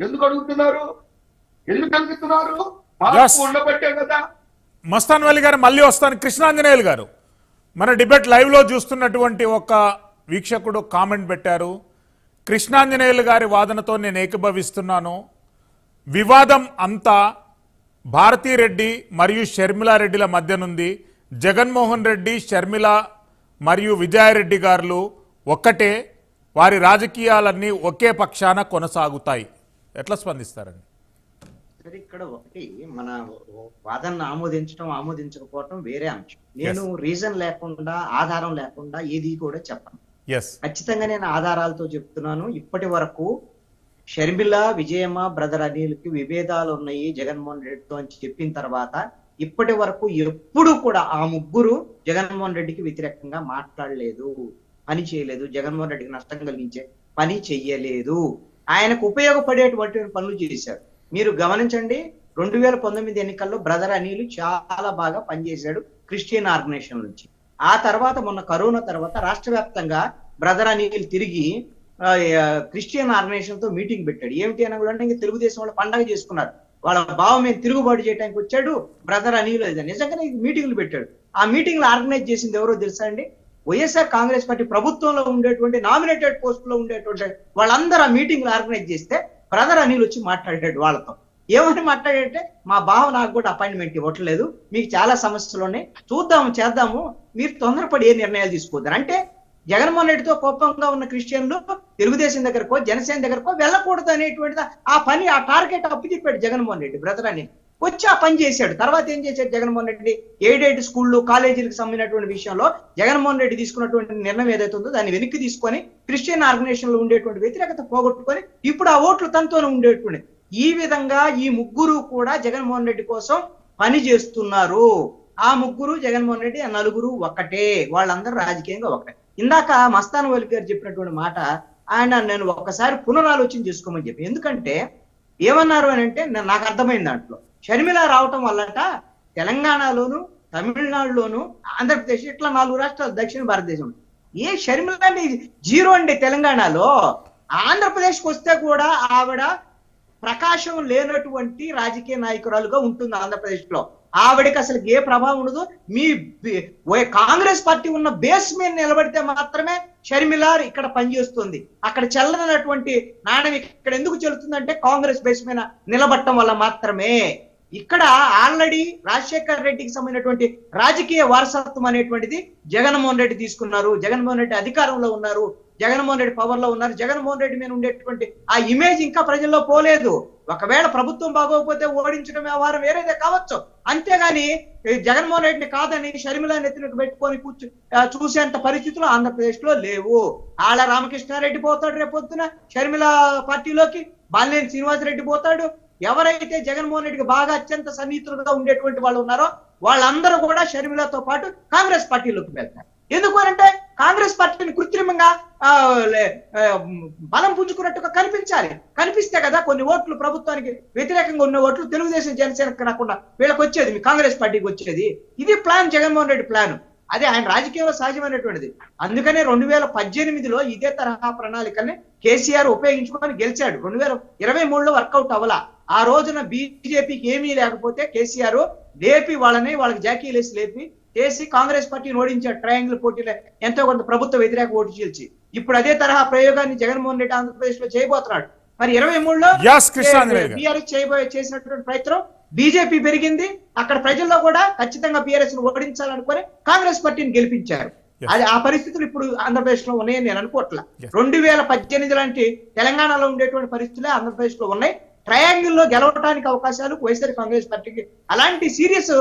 ఎందుకు అడుగుతున్నారు? ఎందుకు అడుగుతున్నారు ఉండబట్టే కదా. మస్తాన్ వల్లి గారు మళ్ళీ వస్తాను. కృష్ణాంజనేయులు గారు మన డిబేట్ లైవ్లో చూస్తున్నటువంటి ఒక వీక్షకుడు కామెంట్ పెట్టారు. కృష్ణాంజనేయులు గారి వాదనతో నేను ఏకీభవిస్తున్నాను. వివాదం అంతా భారతీరెడ్డి మరియు షర్మిలారెడ్డిల మధ్యనుంది. జగన్మోహన్ రెడ్డి షర్మిల మరియు విజయారెడ్డి గారు ఒక్కటే. వారి రాజకీయాలన్నీ ఒకే పక్షాన కొనసాగుతాయి. ఎట్లా స్పందిస్తారండి? సరే ఇక్కడ ఒకటి మన వాదనను ఆమోదించడం ఆమోదించకపోవటం వేరే అంశం. నేను రీజన్ లేకుండా ఆధారం లేకుండా ఏది కూడా చెప్పను. ఖచ్చితంగా నేను ఆధారాలతో చెప్తున్నాను. ఇప్పటి వరకు షర్మిల విజయమ్మ బ్రదర్ అనిల్కి విభేదాలు ఉన్నాయి జగన్మోహన్ రెడ్డితో అని చెప్పిన తర్వాత ఇప్పటి వరకు ఎప్పుడు కూడా ఆ ముగ్గురు జగన్మోహన్ రెడ్డికి వ్యతిరేకంగా మాట్లాడలేదు. పని చేయలేదు. జగన్మోహన్ రెడ్డికి నష్టం కలిగించే పని చెయ్యలేదు. ఆయనకు ఉపయోగపడేటువంటి పనులు చేశారు మీరు గమనించండి రెండు వేల పంతొమ్మిది ఎన్నికల్లో బ్రదర్ అనిల్ చాలా బాగా పనిచేశాడు క్రిస్టియన్ ఆర్గనైజేషన్ నుంచి. ఆ తర్వాత మొన్న కరోనా తర్వాత రాష్ట్ర వ్యాప్తంగా బ్రదర్ అనిల్ తిరిగి క్రిస్టియన్ ఆర్గనైజేషన్తో మీటింగ్ పెట్టాడు. ఏమిటి అని కూడా ఇంకా తెలుగుదేశం వాళ్ళు పండగ చేసుకున్నారు. వాళ్ళ భావం మీద తిరుగుబాటు చేయడానికి వచ్చాడు బ్రదర్ అనిల్. నిజంగానే మీటింగ్లు పెట్టాడు. ఆ మీటింగ్లు ఆర్గనైజ్ చేసింది ఎవరో తెలుసా అండి? వైఎస్ఆర్ కాంగ్రెస్ పార్టీ ప్రభుత్వంలో ఉండేటువంటి నామినేటెడ్ పోస్ట్లో ఉండేటువంటి వాళ్ళందరూ ఆ మీటింగ్లు ఆర్గనైజ్ చేస్తే బ్రదర్ అనిల్ వచ్చి మాట్లాడాడు వాళ్ళతో. ఏమని మాట్లాడంటే మా బావ నాకు కూడా అపాయింట్మెంట్ ఇవ్వట్లేదు మీకు చాలా సమస్యలు ఉన్నాయి చూద్దాము చేద్దాము మీరు తొందరపడి ఏ నిర్ణయాలు తీసుకోవద్దని. అంటే జగన్మోహన్ రెడ్డితో కోపంగా ఉన్న క్రిస్టియన్లు తెలుగుదేశం దగ్గరకో జనసేన దగ్గరకో వెళ్ళకూడదు అనేటువంటిది? ఆ పని ఆ టార్గెట్ అప్పు చెప్పాడు జగన్మోహన్ రెడ్డి బ్రదర్ అని వచ్చి ఆ పని చేశాడు. తర్వాత ఏం చేశాడు జగన్మోహన్ రెడ్డి? ఎయిడెడ్ స్కూళ్ళు కాలేజీలకు సంబంధించినటువంటి విషయంలో జగన్మోహన్ రెడ్డి తీసుకున్నటువంటి నిర్ణయం ఏదైతే ఉందో దాన్ని వెనక్కి తీసుకొని క్రిస్టియన్ ఆర్గనైజేషన్లో ఉండేటువంటి వ్యతిరేకత పోగొట్టుకొని ఇప్పుడు ఆ ఓట్లు తనతోనే ఉండేటువంటి. ఈ విధంగా ఈ ముగ్గురు కూడా జగన్మోహన్ రెడ్డి కోసం పని చేస్తున్నారు. ఆ ముగ్గురు జగన్మోహన్ రెడ్డి ఆ నలుగురు ఒక్కటే వాళ్ళందరూ రాజకీయంగా ఒకటే. ఇందాక మస్తాన్ వలి గారు చెప్పినటువంటి మాట ఆయన నేను ఒక్కసారి పునరాలోచన చేసుకోమని చెప్పి. ఎందుకంటే ఏమన్నారు అని అంటే నాకు అర్థమైంది దాంట్లో. షర్మిల రావటం వల్లట తెలంగాణలోను తమిళనాడులోను ఆంధ్రప్రదేశ్ ఇట్లా నాలుగు రాష్ట్రాలు దక్షిణ భారతదేశం. ఏ షర్మిల అంటే జీరో అండి తెలంగాణలో. ఆంధ్రప్రదేశ్కి వస్తే కూడా ఆవిడ ప్రకాశం లేనటువంటి రాజకీయ నాయకురాలుగా ఉంటుంది ఆంధ్రప్రదేశ్లో ఆవిడకి అసలు ఏ ప్రభావం ఉండదు. మీ ఓ- కాంగ్రెస్ పార్టీ ఉన్న బేస్ మీద నిలబడితే మాత్రమే షర్మిల ఇక్కడ పనిచేస్తుంది. అక్కడ చెల్లనటువంటి నాణ్యం ఇక్కడ ఎందుకు చెల్లుతుందంటే కాంగ్రెస్ బేస్ మీద నిలబడటం వల్ల మాత్రమే. ఇక్కడ ఆల్రెడీ రాజశేఖర్ రెడ్డికి సంబంధించినటువంటి రాజకీయ వారసత్వం అనేటువంటిది జగన్మోహన్ రెడ్డి తీసుకున్నారు. జగన్మోహన్ రెడ్డి అధికారంలో ఉన్నారు. జగన్మోహన్ రెడ్డి పవర్లో ఉన్నారు. జగన్మోహన్ రెడ్డి మీద ఉండేటువంటి ఆ ఇమేజ్ ఇంకా ప్రజల్లో పోలేదు. ఒకవేళ ప్రభుత్వం బాగోకపోతే ఓడించడం వ్యవహారం వేరేదే కావచ్చు. అంతేగాని జగన్మోహన్ రెడ్డిని కాదని షర్మిల నెత్తినకు పెట్టుకొని కూర్చు చూసేంత పరిస్థితులు ఆంధ్రప్రదేశ్లో లేవు. ఆళ్ళ రామకృష్ణారెడ్డి పోతాడు రేపొద్దున. షర్మిల పార్టీలోకి. బాలినేని శ్రీనివాసరెడ్డి పోతాడు. ఎవరైతే జగన్మోహన్ రెడ్డికి బాగా అత్యంత సన్నిహితులుగా ఉండేటువంటి వాళ్ళు ఉన్నారో వాళ్ళందరూ కూడా షర్మిలతో పాటు కాంగ్రెస్ పార్టీలోకి వెళ్తారు. ఎందుకు అంటే కాంగ్రెస్ పార్టీని కృత్రిమంగా బలం పుంజుకున్నట్టుగా కనిపించాలి. కనిపిస్తే కదా కొన్ని ఓట్లు ప్రభుత్వానికి వ్యతిరేకంగా ఉన్న ఓట్లు తెలుగుదేశం జనసేనకు రాకుండా వీళ్ళకి వచ్చేది మీ కాంగ్రెస్ పార్టీకి వచ్చేది. ఇది ప్లాన్ జగన్మోహన్ రెడ్డి ప్లాన్. అదే ఆయన రాజకీయంలో సహజమైనటువంటిది. అందుకనే రెండు వేల పద్దెనిమిదిలో ఇదే తరహా ప్రణాళికని కేసీఆర్ ఉపయోగించుకొని గెలిచాడు. రెండు వేల ఇరవై మూడులో వర్కౌట్ అవ్వాల. ఆ రోజున బీజేపీకి ఏమీ లేకపోతే కేసీఆర్ లేపి వాళ్ళని వాళ్ళకి జాకీలేసి లేపి చేసి కాంగ్రెస్ పార్టీని ఓడించాడు. ట్రయాంగిల్ పోటీలో ఎంతో కొంత ప్రభుత్వ వ్యతిరేక ఓటు చీల్చి. ఇప్పుడు అదే తరహా ప్రయోగాన్ని జగన్మోహన్ రెడ్డి ఆంధ్రప్రదేశ్లో చేయబోతున్నాడు. మరి ఇరవై మూడులో. బీఆర్ఎస్ చేయబోయే చేసినటువంటి ప్రయత్నం బీజేపీ పెరిగింది. అక్కడ ప్రజల్లో కూడా ఖచ్చితంగా బీఆర్ఎస్ను ఓడించాలనుకొని కాంగ్రెస్ పార్టీని గెలిపించారు. అది ఆ పరిస్థితులు ఇప్పుడు ఆంధ్రప్రదేశ్లో ఉన్నాయని నేను అనుకోవట్లా. రెండు వేల పద్దెనిమిది లాంటి తెలంగాణలో ఉండేటువంటి పరిస్థితులే ఆంధ్రప్రదేశ్లో ఉన్నాయి. ట్రయాంగిల్లో గెలవడానికి అవకాశాలు వైఎస్ఆర్ కాంగ్రెస్ పార్టీకి. అలాంటి సీరియస్